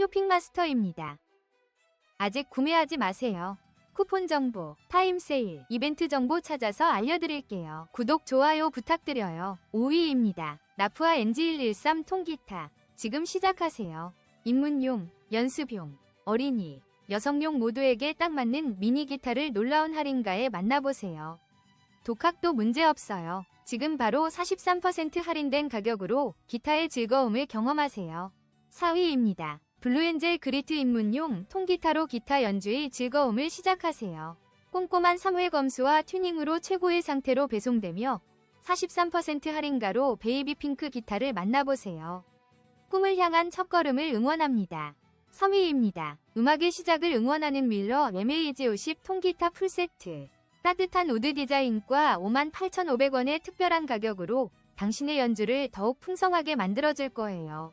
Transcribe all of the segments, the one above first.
쇼핑마스터입니다. 아직 구매하지 마세요. 쿠폰 정보, 타임 세일, 이벤트 정보 찾아서 알려드릴게요. 구독, 좋아요 부탁드려요. 5위입니다. 나프아 NG113 통기타. 지금 시작하세요. 입문용, 연습용, 어린이, 여성용 모두에게 딱 맞는 미니 기타를 놀라운 할인가에 만나보세요. 독학도 문제없어요. 지금 바로 43% 할인된 가격으로 기타의 즐거움을 경험하세요. 4위입니다. 블루엔젤 그리트 입문용 통기타로 기타 연주의 즐거움을 시작하세요. 꼼꼼한 3회 검수와 튜닝으로 최고의 상태로 배송되며 43% 할인가로 베이비 핑크 기타를 만나보세요. 꿈을 향한 첫걸음을 응원합니다. 3위입니다. 음악의 시작을 응원하는 밀러 MAG50 통기타 풀세트. 따뜻한 우드 디자인과 58,500원의 특별한 가격으로 당신의 연주를 더욱 풍성하게 만들어줄 거예요.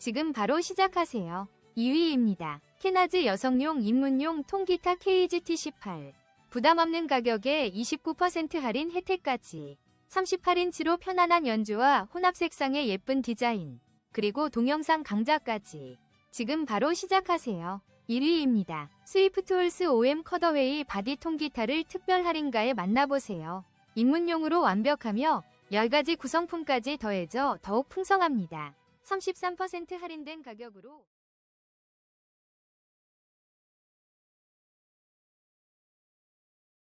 지금 바로 시작하세요. 2위입니다. 케나즈 여성용 입문용 통기타 KGT18. 부담 없는 가격에 29% 할인 혜택까지. 38인치로 편안한 연주와 혼합 색상의 예쁜 디자인. 그리고 동영상 강좌까지. 지금 바로 시작하세요. 1위입니다. 스위프트 홀스 OM 커더웨이 바디 통기타를 특별 할인가에 만나보세요. 입문용으로 완벽하며 10가지 구성품까지 더해져 더욱 풍성합니다. 33% 할인된 가격으로